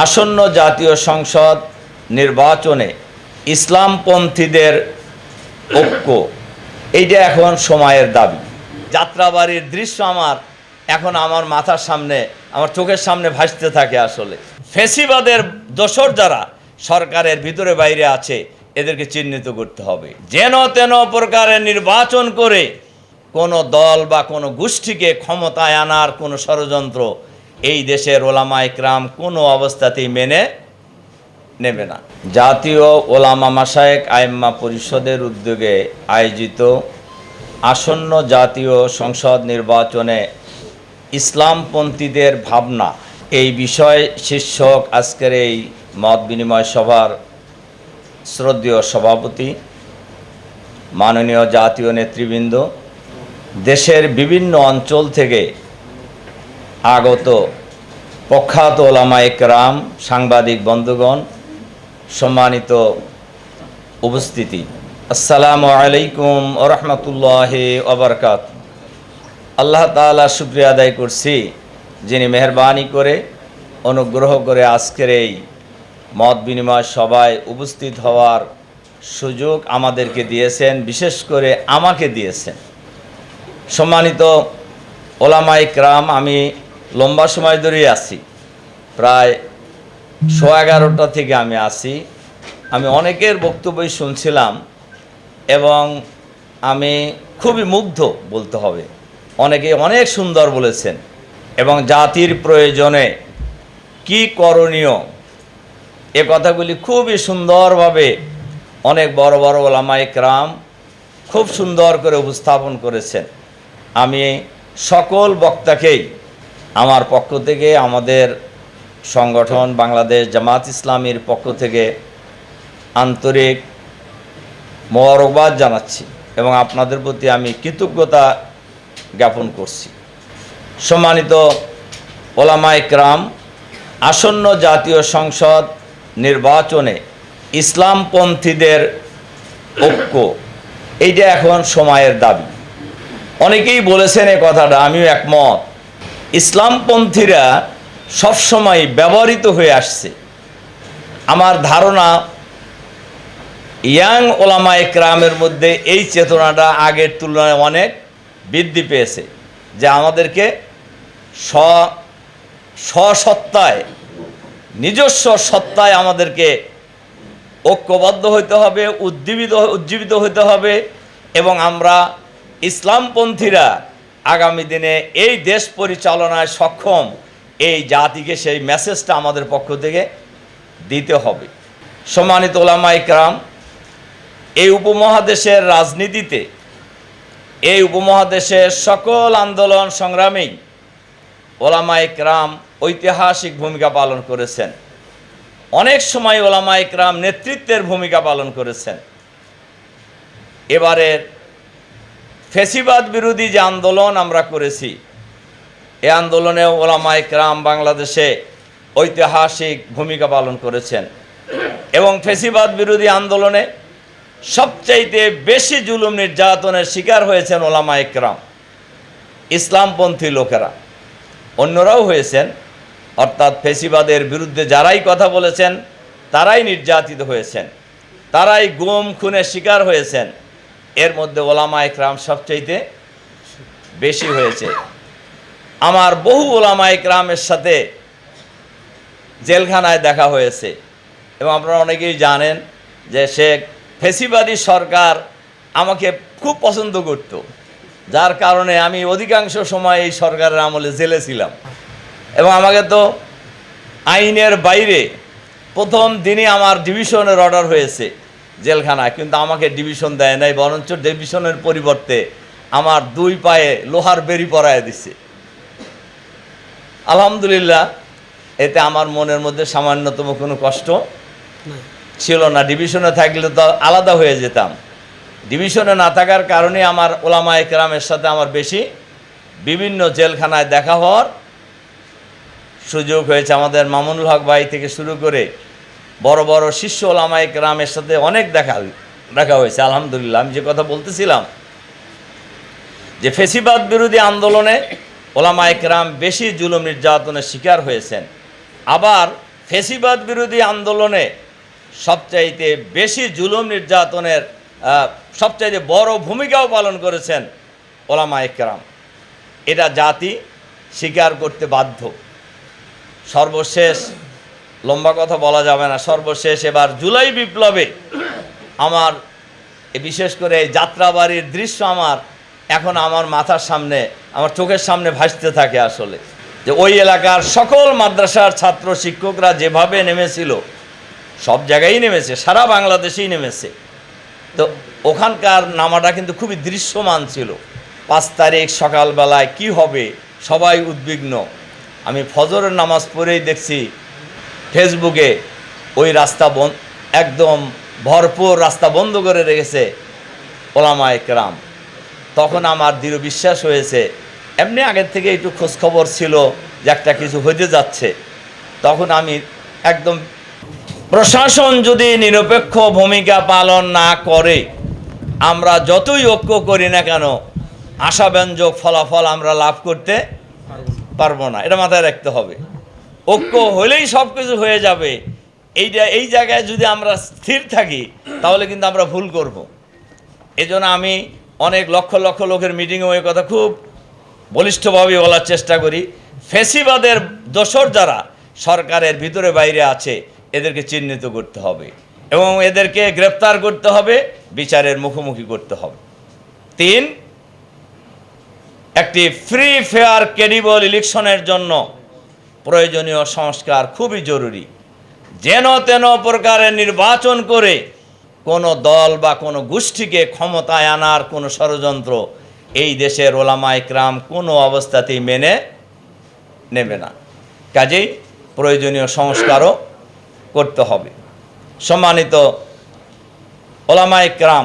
আসন্ন জাতীয় সংসদ নির্বাচনে ইসলামপন্থীদের ঐক্য, এইটা এখন সময়ের দাবি। যাত্রাবাড়ির দৃশ্য আমার এখন আমার মাথার সামনে, আমার চোখের সামনে ভাসতে থাকে আসলে। ফেসিবাদের দোসর যারা সরকারের ভিতরে বাইরে আছে, এদেরকে চিহ্নিত করতে হবে। যেন তেন প্রকারের নির্বাচন করে কোনো দল বা কোনো গোষ্ঠীকে ক্ষমতায় আনার কোনো ষড়যন্ত্র এই দেশের ওলামা ইকরাম কোনো অবস্থাতেই মেনে নেবে না। জাতীয় ওলামা মাসায়েক আইম্মা পরিষদের উদ্যোগে আয়োজিত আসন্ন জাতীয় সংসদ নির্বাচনে ইসলামপন্থীদের ভাবনা। এই বিষয় শীর্ষক আজকের এই মত বিনিময় সভার শ্রদ্ধেয় সভাপতি, মাননীয় জাতীয় নেতৃবৃন্দ, দেশের বিভিন্ন অঞ্চল থেকে আগত প্রখ্যাত ওলামা একরাম, সাংবাদিক বন্ধুগণ, সম্মানিত উপস্থিতি। আসসালামু আলাইকুম ওরহমতুল্লাহ ওবরকাত আল্লাহ তাআলা শুক্রিয়া আদায় করছি যিনি মেহরবানি করে, অনুগ্রহ করে আজকের এই মত বিনিময় সভায় উপস্থিত হওয়ার সুযোগ আমাদেরকে দিয়েছেন, বিশেষ করে আমাকে দিয়েছেন। সম্মানিত ওলামা ইকরাম আমি লম্বা সময় ধরেই আছি। প্রায় শো এগারোটা থেকে আমি আসি আমি অনেকের বক্তব্যই শুনছিলাম এবং আমি খুবই মুগ্ধ বলতে হবে। অনেকে অনেক সুন্দর বলেছেন এবং জাতির প্রয়োজনে কি করণীয়? এ কথাগুলি খুবই সুন্দরভাবে অনেক বড় বড় ওলামাইক রাম খুব সুন্দর করে উপস্থাপন করেছেন। আমি সকল বক্তাকেই আমার পক্ষ থেকে, আমাদের সংগঠন বাংলাদেশ জামাত ইসলামীর পক্ষ থেকে আন্তরিক মোবারকবাদ জানাচ্ছি এবং আপনাদের প্রতি আমি কৃতজ্ঞতা জ্ঞাপন করছি। সম্মানিত ওলামা ইকরাম আসন্ন জাতীয় সংসদ নির্বাচনে ইসলামপন্থীদের ঐক্য, এইটা এখন সময়ের দাবি। অনেকেই বলেছেন এ কথাটা, আমিও একমত। ইসলামপন্থীরা সবসময় ব্যবহৃত হয়ে আসছে। আমার ধারণা, ইয়াং ওলামা একরামের মধ্যে এই চেতনাটা আগের তুলনায় অনেক বৃদ্ধি পেয়েছে যে আমাদেরকে স্ব, স্বসত্তায়, নিজস্ব সত্তায় আমাদেরকে ঐক্যবদ্ধ হইতে হবে, উজ্জীবিত উজ্জীবিত হইতে হবে এবং আমরা ইসলামপন্থীরা আগামী দিনে এই দেশ পরিচালনায় সক্ষম এই জাতিকে সেই মেসেজটা আমাদের পক্ষ থেকে দিতে হবে। সম্মানিত ওলামা ইকরাম এই উপমহাদেশের রাজনীতিতে, এই উপমহাদেশের সকল আন্দোলন সংগ্রামেই ওলামা ইকরাম ঐতিহাসিক ভূমিকা পালন করেছেন। অনেক সময় ওলামা ইকরাম নেতৃত্বের ভূমিকা পালন করেছেন। এবারের ফেসিবাদ বিরোধী যে আন্দোলন আমরা করেছি, এ আন্দোলনে ওলামা ইকরাম বাংলাদেশে ঐতিহাসিক ভূমিকা পালন করেছেন এবং ফেসিবাদ বিরোধী আন্দোলনে সবচাইতে বেশি জুলুম নির্যাতনের শিকার হয়েছেন ওলামা ইকরাম ইসলামপন্থী লোকেরা। অন্যরাও হয়েছেন, অর্থাৎ ফেসিবাদের বিরুদ্ধে যারাই কথা বলেছেন, তারাই নির্যাতিত হয়েছেন। তারাই গুম, খুনের শিকার হয়েছেন। এর মধ্যে ওলামা ইকরাম সবচাইতে বেশি হয়েছে। আমার বহু ওলামা ইকরামের সাথে জেলখানায় দেখা হয়েছে। এবং আপনারা অনেকেই জানেন যে সে ফেসিবাদী সরকার আমাকে খুব পছন্দ করত। যার কারণে আমি অধিকাংশ সময় এই সরকারের আমলে জেলে ছিলাম। এবং আমাকে তো আইনের বাইরে প্রথম দিনই আমার ডিভিশনের অর্ডার হয়েছে। জেলখানায় কিন্তু আমাকে ডিভিশন দেয় নাই বরঞ্চ ডিভিশনের পরিবর্তে আমার দুই পায়ে লোহার বেরি পরায় দিছে। আলহামদুলিল্লাহ এতে আমার মনের মধ্যে সামান্যতম কোনো কষ্ট ছিল না। ডিভিশনে থাকলে তো আলাদা হয়ে যেতাম। ডিভিশনে না থাকার কারণে আমার ওলামা একরামের সাথে আমার বেশি বিভিন্ন জেলখানায় দেখা হওয়ার সুযোগ হয়েছে। আমাদের মামুনুল হক ভাই থেকে শুরু করে বড় বড় শিষ্য ওলামা একরামের সাথে অনেক দেখা দেখা হয়েছে, আলহামদুলিল্লাহ। আমি যে কথা বলতেছিলাম, যে ফেসিবাদ বিরোধী আন্দোলনে ওলামা একরাম বেশি জুলুম নির্যাতনের শিকার হয়েছেন। আবার ফেসিবাদ বিরোধী আন্দোলনে সবচাইতে বেশি জুলুম নির্যাতনের সবচাইতে বড় ভূমিকাও পালন করেছেন ওলামা একরাম। এটা জাতি স্বীকার করতে বাধ্য। সর্বশেষ লম্বা কথা বলা যাবে না। সর্বশেষ এবার জুলাই বিপ্লবে আমার বিশেষ করে এই যাত্রাবাড়ির দৃশ্য আমার এখন আমার মাথার সামনে, আমার চোখের সামনে ভাসতে থাকে আসলে। যে ওই এলাকার সকল মাদ্রাসার ছাত্র শিক্ষকরা যেভাবে নেমেছিল, সব জায়গায় নেমেছে, সারা বাংলাদেশেই নেমেছে। তো ওখানকার নামাটা কিন্তু খুবই দৃশ্যমান ছিল। পাঁচ তারিখ সকালবেলায় কি হবে, সবাই উদ্বিগ্ন। আমি ফজরের নামাজ পড়েই দেখছি ফেসবুকে ওই রাস্তা বন, একদম ভরপুর রাস্তা বন্ধ করে রেখেছে ওলামা একরাম। তখন আমার দৃঢ় বিশ্বাস হয়েছে। এমনি আগের থেকে একটু খোঁজখবর ছিল যে একটা কিছু হতে যাচ্ছে। তখন আমি একদম প্রশাসন যদি নিরপেক্ষ ভূমিকা পালন না করে, আমরা যতই ঐক্য করি না কেন, আশাব্যঞ্জক ফলাফল আমরা লাভ করতে পারব না। এটা মাথায় রাখতে হবে। ঐক্য হলেই সব কিছু হয়ে যাবে। এইটা এই জায়গায় যদি আমরা স্থির থাকি, তাহলে কিন্তু আমরা ভুল করব। এজন্য আমি অনেক লক্ষ লক্ষ লোকের মিটিংয়ে ওই কথা খুব বলিষ্ঠভাবে বলার চেষ্টা করি। ফেসিবাদের দোসর যারা, সরকারের ভিতরে বাইরে আছে, এদেরকে চিহ্নিত করতে হবে এবং এদেরকে গ্রেপ্তার করতে হবে, বিচারের মুখোমুখি করতে হবে। তিন, একটি ফ্রি ফেয়ার ক্রেডিবল ইলেকশনের জন্য প্রয়োজনীয় সংস্কার খুবই জরুরি। যেন তেন প্রকারের নির্বাচন করে কোনো দল বা কোনো গোষ্ঠীকে ক্ষমতায় আনার কোনো ষড়যন্ত্র এই দেশের ওলামা ইকরাম কোনো অবস্থাতেই মেনে নেবে না। কাজেই প্রয়োজনীয় সংস্কারও করতে হবে। সম্মানিত ওলামা ইকরাম